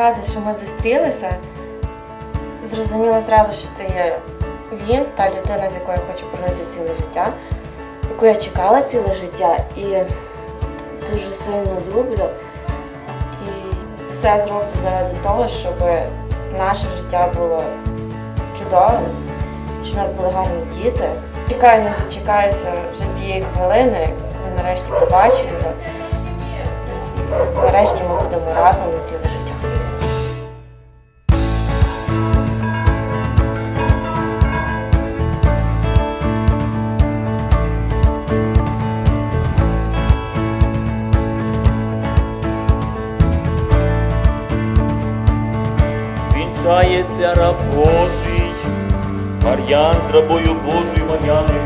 рада, що ми зустрілися. Зрозуміла зразу, що це є він, та людина, з якою я хочу прожити ціле життя, яку я чекала ціле життя і дуже сильно люблю. І все зроблю заради того, щоб наше життя було чудовим, щоб у нас були гарні діти. Чекаю, не дочекаюся вже тієї хвилини, коли нарешті побачу його. Нарешті ми будемо разом на ціле життя. Вінчається раб Божий, Мар'ян з рабою Божою Мар'яною,